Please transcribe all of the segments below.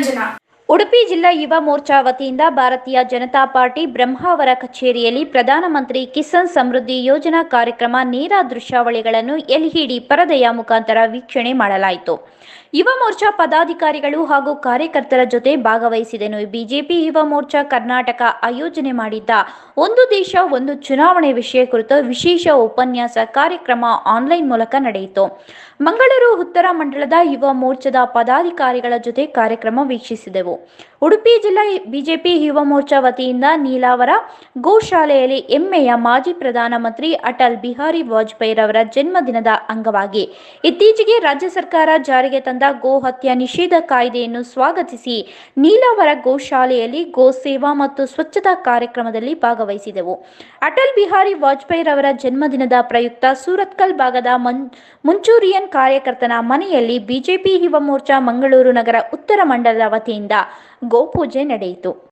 ಜಿಲ್ಲಾ ಯುವ ಮೋರ್ಚಾ ವತಿಯಿಂದ ಭಾರತೀಯ ಜನತಾ ಪಾರ್ಟಿ ಬ್ರಹ್ಮಾವರ ಕಚೇರಿಯಲ್ಲಿ ಪ್ರಧಾನಮಂತ್ರಿ ಕಿಸಾನ್ ಸಮೃದ್ಧಿ ಯೋಜನಾ ಕಾರ್ಯಕ್ರಮ ನೇರ ದೃಶ್ಯಾವಳಿಗಳನ್ನು ಎಲ್ಇಡಿ ಪರದೆಯ ಮುಖಾಂತರ ವೀಕ್ಷಣೆ ಮಾಡಲಾಯಿತು. ಯುವ ಮೋರ್ಚಾ ಪದಾಧಿಕಾರಿಗಳು ಹಾಗೂ ಕಾರ್ಯಕರ್ತರ ಜೊತೆ ಭಾಗವಹಿಸಿದೆನು. ಬಿಜೆಪಿ ಯುವ ಮೋರ್ಚಾ ಕರ್ನಾಟಕ ಆಯೋಜನೆ ಮಾಡಿದ್ದ ಒಂದು ದೇಶ, ಒಂದು ಚುನಾವಣೆ ವಿಷಯ ಕುರಿತು ವಿಶೇಷ ಉಪನ್ಯಾಸ ಕಾರ್ಯಕ್ರಮ ಆನ್ಲೈನ್ ಮೂಲಕ ನಡೆಯಿತು. ಮಂಗಳೂರು ಉತ್ತರ ಮಂಡಲದ ಯುವ ಮೋರ್ಚಾದ ಪದಾಧಿಕಾರಿಗಳ ಜೊತೆ ಕಾರ್ಯಕ್ರಮ ವೀಕ್ಷಿಸಿದೆವು. ಉಡುಪಿ ಜಿಲ್ಲಾ ಬಿಜೆಪಿ ಯುವ ಮೋರ್ಚಾ ವತಿಯಿಂದ ನೀಲಾವರ ಗೋಶಾಲೆಯಲ್ಲಿ ಎಮ್ಮೆಯ ಮಾಜಿ ಪ್ರಧಾನಮಂತ್ರಿ ಅಟಲ್ ಬಿಹಾರಿ ವಾಜಪೇಯಿ ರವರ ಜನ್ಮದಿನದ ಅಂಗವಾಗಿ ಇತ್ತೀಚೆಗೆ ರಾಜ್ಯ ಸರ್ಕಾರ ಜಾರಿಗೆ ತಂದ ಗೋ ಹತ್ಯಾ ನಿಷೇಧ ಕಾಯ್ದೆಯನ್ನು ಸ್ವಾಗತಿಸಿ ನೀಲಾವರ ಗೋಶಾಲೆಯಲ್ಲಿ ಗೋ ಸೇವಾ ಮತ್ತು ಸ್ವಚ್ಛತಾ ಕಾರ್ಯಕ್ರಮದಲ್ಲಿ ಭಾಗವಹಿಸಿದೆವು. ಅಟಲ್ ಬಿಹಾರಿ ವಾಜಪೇಯಿ ರವರ ಜನ್ಮದಿನದ ಪ್ರಯುಕ್ತ ಸೂರತ್ಕಲ್ ಭಾಗದ ಮುಂಚೂರಿಯನ್ ಕಾರ್ಯಕರ್ತನ ಮನೆಯಲ್ಲಿ ಬಿಜೆಪಿ ಯುವ ಮೋರ್ಚಾ ಮಂಗಳೂರು ನಗರ ಉತ್ತರ ಮಂಡಲದ ವತಿಯಿಂದ ಗೋಪೂಜೆ ನಡೆಯಿತು.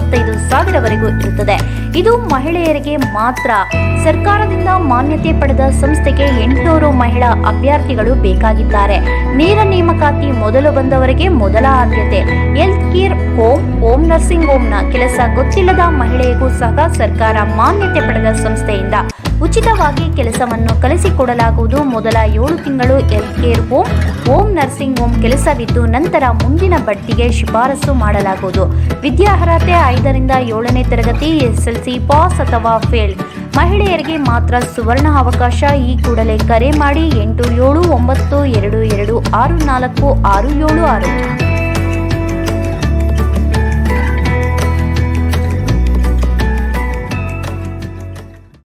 ಇಪ್ಪತ್ತೈದು ಸಾವಿರವರೆಗೂ ಇರುತ್ತದೆ. ಇದು ಮಹಿಳೆಯರಿಗೆ ಮಾತ್ರ. ಸರ್ಕಾರದಿಂದ ಮಾನ್ಯತೆ ಪಡೆದ ಸಂಸ್ಥೆಗೆ ಎಂಟುನೂರು ಮಹಿಳಾ ಅಭ್ಯರ್ಥಿಗಳು ಬೇಕಾಗಿದ್ದಾರೆ. ನೇರ ನೇಮಕಾತಿ ಮೊದಲು ಬಂದವರಿಗೆ ಮೊದಲ ಆದ್ಯತೆ. Health care home home nursing ಹೋಮ್ನ ಕೆಲಸ ಗೊತ್ತಿಲ್ಲದ ಮಹಿಳೆಗೂ ಸಹ ಸರ್ಕಾರ ಮಾನ್ಯತೆ ಪಡೆದ ಸಂಸ್ಥೆಯಿಂದ ಉಚಿತವಾಗಿ ಕೆಲಸವನ್ನು ಕಲಿಸಿಕೊಡಲಾಗುವುದು. ಮೊದಲ ಏಳು ತಿಂಗಳು health care home home nursing home ಕೆಲಸವಿದ್ದು ನಂತರ ಮುಂದಿನ ಬಡ್ತಿಗೆ ಶಿಫಾರಸು ಮಾಡಲಾಗುವುದು. ವಿದ್ಯಾರ್ಹತೆ ಐದರಿಂದ ಏಳನೇ ತರಗತಿ ಎಸ್ಎಲ್ಸಿ ಪಾಸ್ ಅಥವಾ ಫೇಲ್. ಮಹಿಳೆಯರಿಗೆ ಮಾತ್ರ ಸುವರ್ಣ ಅವಕಾಶ, ಈ ಕೂಡಲೇ ಕರೆ ಮಾಡಿ ಎಂಟು ಏಳು ಒಂಬತ್ತು ಎರಡು ಎರಡು ಆರು ನಾಲ್ಕು ಆರು ಏಳು ಆರು.